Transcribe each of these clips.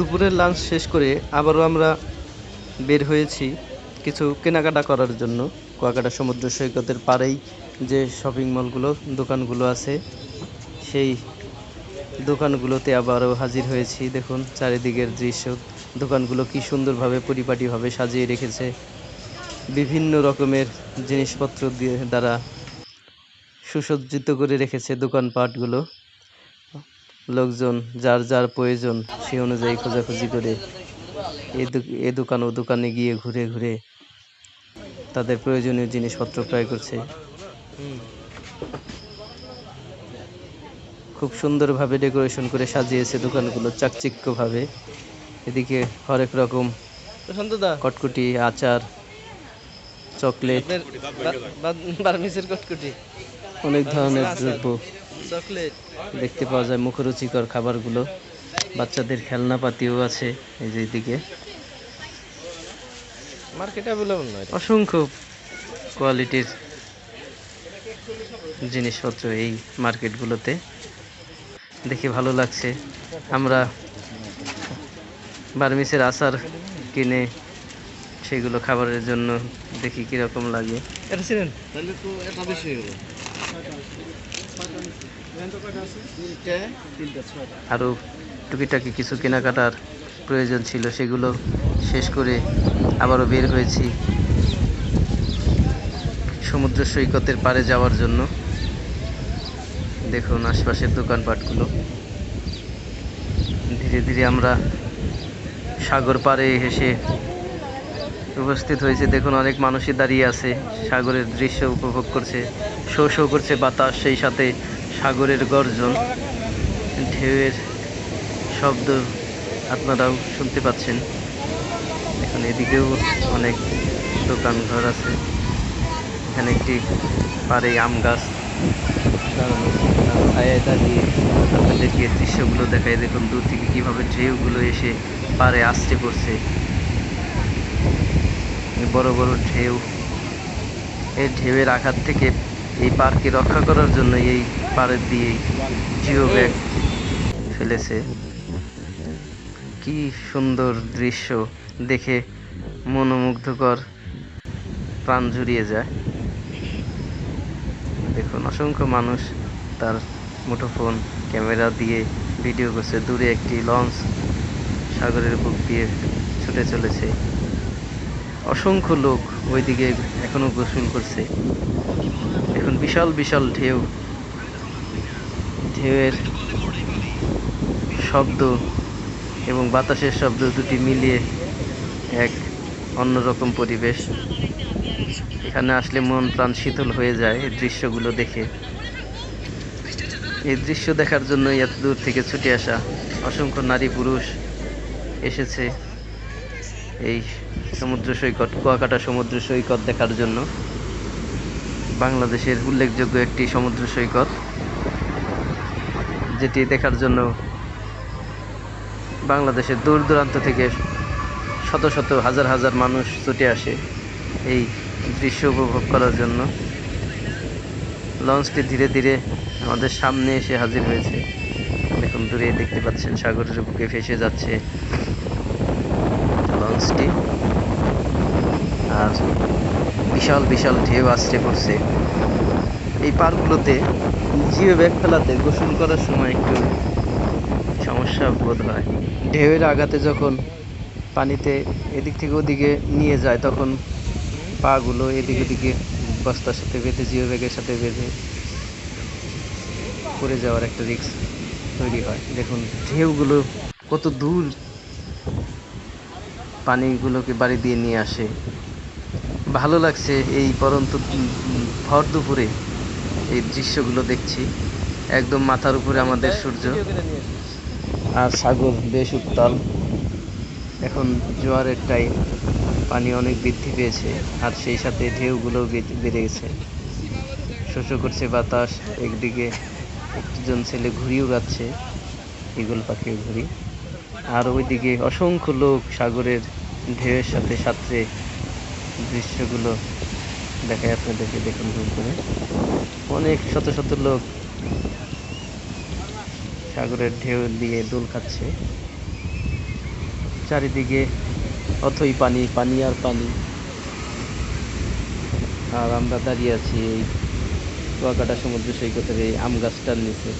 দুপুরের লাঞ্চ শেষ করে আবারও আমরা বের হয়েছি কিছু কেনাকাটা করার জন্য। কুয়াকাটা সমুদ্র সৈকতের পাড়েই যে শপিং মলগুলো দোকানগুলো আছে, সেই দোকানগুলোতে আবারও হাজির হয়েছি। দেখুন, চারিদিকের দৃশ্য, দোকানগুলো কি সুন্দরভাবে পরিপাটিভাবে সাজিয়ে রেখেছে। বিভিন্ন রকমের জিনিসপত্র দিয়ে দ্বারা সুসজ্জিত করে রেখেছে দোকানপাটগুলো। লোকজন যার যার প্রয়োজন সে অনুযায়ী খোঁজাখুঁজি করে এ দোকান ও দোকানে গিয়ে ঘুরে ঘুরে তাদের প্রয়োজনীয় জিনিসপত্র ক্রয় করছে। খুব সুন্দরভাবে ডেকোরেশন করে সাজিয়েছে দোকানগুলো চাকচিক্যভাবে। এদিকে হরেক রকম কটকুটি আচার চকলেট। বার্মিসের কটকুটি। অনেক ধরনের দ্রব্য। দেখতে পাওয়া যায় মুখরুচিকর খাবারগুলো। বাচ্চাদের খেলনাপাতিও আছে এই যে এদিকে। মার্কেট অ্যাভেলেবল নয়। অসংখ্য কোয়ালিটির জিনিসপত্র এই মার্কেটগুলোতে। দেখে ভালো লাগছে। আমরা বার্মিসের আচার কিনে সেগুলো খাবারের জন্য দেখি কীরকম লাগে। এটা ছিলেন? তাহলে তো এটা বেশি হয়ে গেল। আরও টুকিটাকি কিছু কেনাকাটার প্রয়োজন ছিল সেগুলো শেষ করে আবারও বের হয়েছি সমুদ্র সৈকতের পাড়ে যাওয়ার জন্য। দেখুন আশপাশের দোকানপাটগুলো। ধীরে ধীরে আমরা সাগর পাড়ে এসে উপস্থিত হয়েছে। দেখুন অনেক মানুষই দাঁড়িয়ে আছে সাগরের দৃশ্য উপভোগ করছে শো শো করছে বাতাস সেই সাথে সাগরের গর্জন, ঢেউয়ের শব্দ আপনারাও শুনতে পাচ্ছেন। এখন এদিকেও অনেক দোকান ঘর আছে। এখানে একটি পাড়ে আম গাছ ছায়ায় দাঁড়িয়ে আপনাদেরকে দৃশ্যগুলো দেখায় দেখুন, দূর থেকে কীভাবে ঢেউগুলো এসে পাড়ে আসতে পড়ছে। বড় বড় ঢেউ, এই ঢেউয়ের আঘাত থেকে এই পার্ককে রক্ষা করার জন্য এই পাড়ের দিয়েই জিও ব্যাগ ফেলেছে। কি সুন্দর দৃশ্য দেখে মনোমুগ্ধকর প্রাণ জুড়িয়ে যায়। দেখুন, অসংখ্য মানুষ তার মুঠোফোন, ক্যামেরা দিয়ে ভিডিও করছে। দূরে একটি লঞ্চ সাগরের বুক দিয়ে ছুটে চলেছে। অসংখ্য লোক ওইদিকে এখনও গোসল করছে। এখন বিশাল বিশাল ঢেউ। ঢেউয়ের শব্দ এবং বাতাসের শব্দ দুটি মিলিয়ে এক অন্যরকম পরিবেশ। এখানে আসলে মন প্রাণ শীতল হয়ে যায় এই দৃশ্যগুলো দেখে। এই দৃশ্য দেখার জন্য এত দূর থেকে ছুটে আসা অসংখ্য নারী পুরুষ এসেছে এই সমুদ্র সৈকত, কুয়াকাটা সমুদ্র সৈকত দেখার জন্য। বাংলাদেশের উল্লেখযোগ্য একটি সমুদ্র সৈকত। যেটি দেখার জন্য বাংলাদেশের দূর দূরান্ত থেকে শত শত হাজার হাজার মানুষ ছুটে আসে এই দৃশ্য উপভোগ করার জন্য। লঞ্চটি ধীরে ধীরে আমাদের সামনে এসে হাজির হয়েছে। দেখুন, দূরে দেখতে পাচ্ছেন, সাগরের বুকে ভেসে যাচ্ছে লঞ্চটি। আর বিশাল বিশাল ঢেউ আসছে পড়ছে। এই পার্কগুলোতে জিও ব্যাগ ফেলাতে গোসল করার সময় একটু সমস্যা বোধ হয়। ঢেউয়ের আঘাতে যখন পানিতে এদিক থেকে ওদিকে নিয়ে যায়, তখন পাগুলো এদিক ওদিকে বস্তার সাথে বেঁধে, জিও ব্যাগের সাথে বেঁধে পড়ে যাওয়ার একটা রিস্ক তৈরি হয়। দেখুন, ঢেউগুলো কত দূর পানিগুলোকে বাড়ি দিয়ে নিয়ে আসে। ভালো লাগছে এই পরন্ত ভর দুপুরে। এই দৃশ্যগুলো দেখছি। একদম মাথার উপরে আমাদের সূর্য। আর সাগর বেশ উত্তাল। এখন জোয়ারের টাইম পানি অনেক বৃদ্ধি পেয়েছে আর সেই সাথে ঢেউগুলো বেড়ে গেছে। শোষো করছে বাতাস, একদিকে একজন ছেলে ঘুড়ি উড়াচ্ছে ইগল পাখির ঘুড়ি। আর ওইদিকে অসংখ্য লোক সাগরের ঢেউয়ের সাথে সাঁতরে দৃশ্যগুলো দেখায় আপনাদেরকে, দেখুন জুম করে। অনেক শত শত লোক সাগরের ঢেউ দিয়ে দোল খাচ্ছে। চারিদিকে অথই পানি পানি আর পানি। আর আমরা দাঁড়িয়ে আছি এই কুয়াকাটা সমুদ্র সৈকতের এই আম গাছটার নিচে।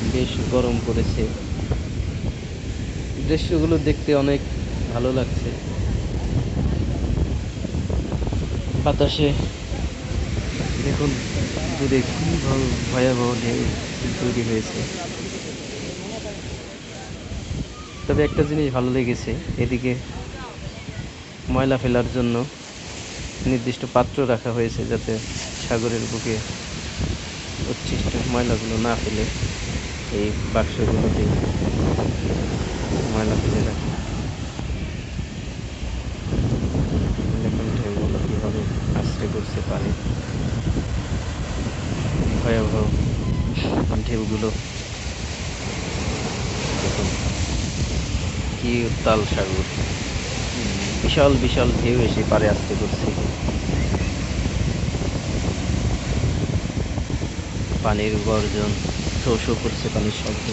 বেশ গরম পড়েছে। দৃশ্যগুলো দেখতে অনেক ভালো লাগছে। বাতাসে। দেখুন দূরে কি ভয়- ভয়াবহ ঢেউ তৈরি হয়েছে। তবে একটা জিনিস ভালো লেগেছে, এদিকে ময়লা ফেলার জন্য নির্দিষ্ট পাত্র রাখা হয়েছে যাতে সাগরের বুকে উচ্ছিষ্ট ময়লাগুলো না ফেলে এই বাক্সগুলোতে ময়লা ফেলে রাখে দেখুন ঢেউগুলো কীভাবে করতে পারে। ভয়াবহ ঢেউগুলো। কি উত্তাল সাগর। বিশাল বিশাল ঢেউ এসে পারে আসতে করছে পানির গর্জন শো শো করছে পানির শব্দ।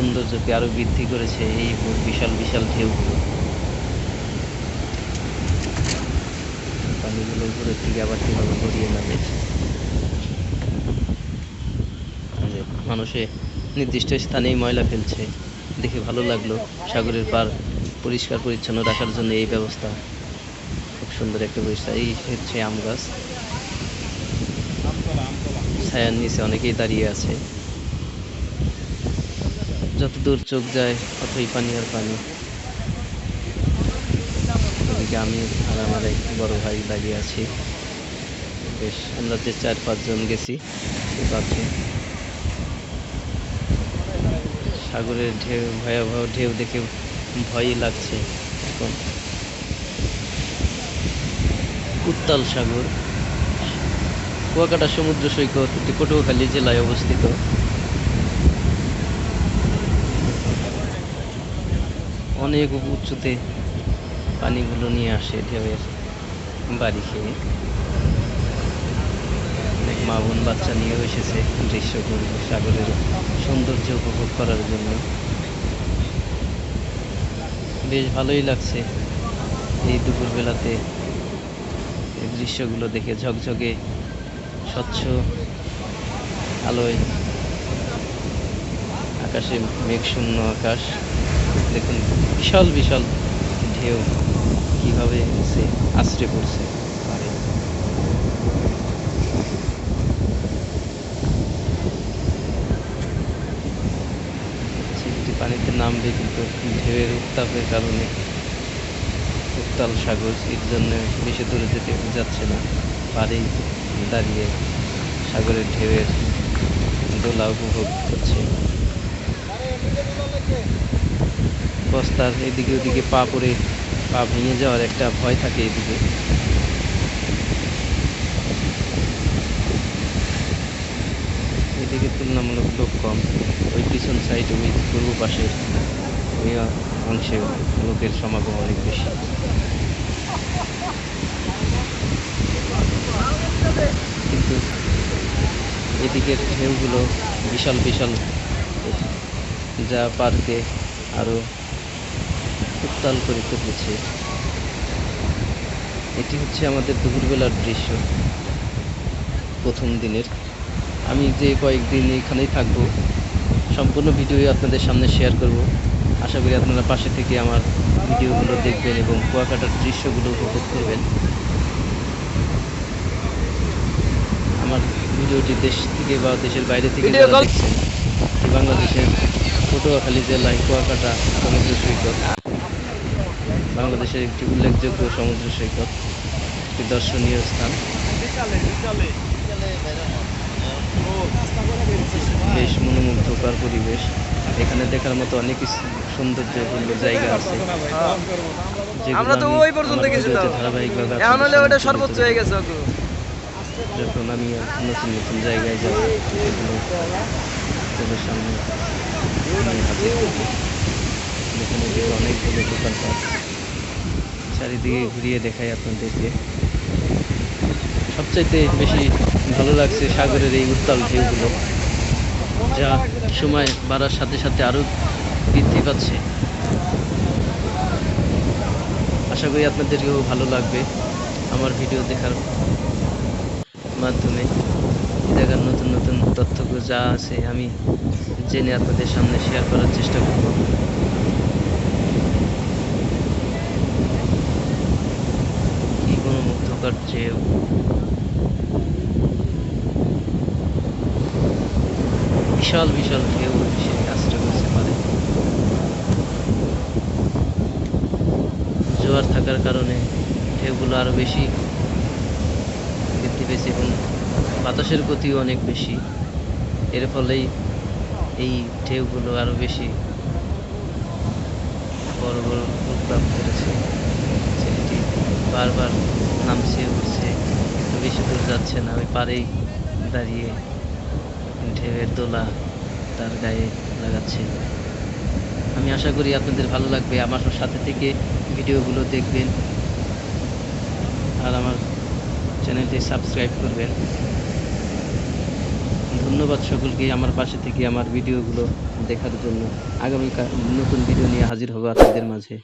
সৌন্দর্যকে আরও বৃদ্ধি করেছে এই বিশাল বিশাল ঢেউগুলো পানিগুলো উপরের দিকে আবার কীভাবে গড়িয়ে নামে। মানুষে নির্দিষ্ট স্থানেই ময়লা ফেলছে। দেখে ভালো লাগল সাগরের পার পরিষ্কার পরিচ্ছন্ন রাখার জন্য এই ব্যবস্থা। খুব সুন্দর একটা ব্যবস্থা এই হচ্ছে আম গাছ। ছায়ার নিচে অনেকেই দাঁড়িয়ে আছে। যত দূর চোখ যায়, ততই পানি আর পানি। ওদিকে আমি আর আমার এক বড় ভাই দাঁড়িয়ে আছি। বেশ, আমরা যে চার পাঁচজন গেছি পাঁচজন সাগরের ঢেউ, ভয়াবহ ঢেউ দেখে ভয়ই লাগছে এখন। উত্তাল সাগর। কুয়াকাটা সমুদ্র সৈকত, এটি পটুয়াখালী জেলায় অবস্থিত। অনেক উঁচুতে পানিগুলো নিয়ে আসে ঢেউয়ের বাড়ি খেয়ে। অনেক মা বোন বাচ্চা নিয়েও এসেছে দৃশ্যগুলো সাগরের সৌন্দর্য উপভোগ করার জন্য। বেশ ভালোই লাগছে এই দুপুরবেলাতে এই দৃশ্যগুলো দেখে, ঝকঝকে, স্বচ্ছ আলোয়। আকাশে মেঘশূন্য আকাশ। দেখুন, বিশাল বিশাল ঢেউ কীভাবে সে আশ্রে পড়ছে, পারে। ছিপটি পানিতে নামবে কিন্তু ঢেউয়ের উত্তাপের কারণে উত্তাল সাগর এর জন্য বেশি দূরে যেতে যাচ্ছে না। পাড়েই দাঁড়িয়ে সাগরের ঢেউয়ের দোলা উপভোগ করছে। বস্তার এদিকে ওদিকে পা পড়ে পা ভেঙে যাওয়ার একটা ভয় থাকে এদিকে। এদিকে তুলনামূলক লোক কম। ওই পিছন সাইড ওই পূর্ব পাশের ওই অংশে লোকের সমাগম অনেক বেশি। কিন্তু এদিকের ঢেউগুলো বিশাল বিশাল। যা পার্কে আরও উত্তাল করে তুলেছে। এটি হচ্ছে আমাদের দুপুরবেলার দৃশ্য। প্রথম দিনের। আমি যে কয়েকদিন এখানেই থাকব সম্পূর্ণ ভিডিও আপনাদের সামনে শেয়ার করব। আশা করি আপনারা পাশে থেকে আমার ভিডিওগুলো দেখবেন এবং কুয়াকাটার দৃশ্যগুলো উপভোগ করবেন। আমার ভিডিওটি দেশ থেকে বা দেশের বাইরে থেকে বাংলাদেশের পটুয়াখালী জেলায় কুয়াকাটা সমুদ্র সৈকত। বাংলাদেশের একটি উল্লেখযোগ্য সমুদ্র সৈকত একটি দর্শনীয় স্থান। বেশ মনোমুগ্ধকর পরিবেশ। এখানে দেখার মতো অনেক সৌন্দর্যপূর্ণ জায়গা আছে। আমরা তো ওই পর্যন্ত গেছিলাম। ধারাবাহিকভাবে এখন হলে ওটা সর্বোচ্চ হয়ে গেছে যখন আমি নতুন নতুন জায়গায় যাব সেগুলো আপনাদের সামনে এখানে অনেকগুলো দোকানপাট চারিদিকে ঘুরিয়ে দেখাই আপনাদেরকে। সবচাইতে বেশি ভালো লাগছে সাগরের এই উত্তাল ঢেউগুলো, যা সময় বাড়ার সাথে সাথে আরও বৃদ্ধি পাচ্ছে। আশা করি আপনাদেরকেও ভালো লাগবে আমার ভিডিও দেখার মাধ্যমে। দেখার নতুন নতুন তথ্যগুলো যা আছে আমি জেনে আপনাদের সামনে শেয়ার করার চেষ্টা করব কি কোনো চেয়েও বিশাল বিশাল ঢেউ সে কাজটা করতে পারে। জোয়ার থাকার কারণে ঢেউগুলো আরও বেশি বৃদ্ধি পেয়েছে এবং বাতাসের গতিও অনেক বেশি। এর ফলেই এই ঢেউগুলো আরও বেশি বড় বড় লাভ করেছে। বারবার নামছে, উঠছে বেশি দূর যাচ্ছে না, ওই পারেই দাঁড়িয়ে ঢেউয়ের দোলা তার গায়ে লাগাচ্ছে। আমি আশা করি আপনাদের ভালো লাগবে, আমার সাথে থেকে ভিডিওগুলো দেখবেন আর আমার চ্যানেলটি সাবস্ক্রাইব করবেন। ধন্যবাদ সকলকে আমার পাশে থেকে আমার ভিডিওগুলো দেখার জন্য। আগামীকাল নতুন ভিডিও নিয়ে হাজির হব আপনাদের মাঝে।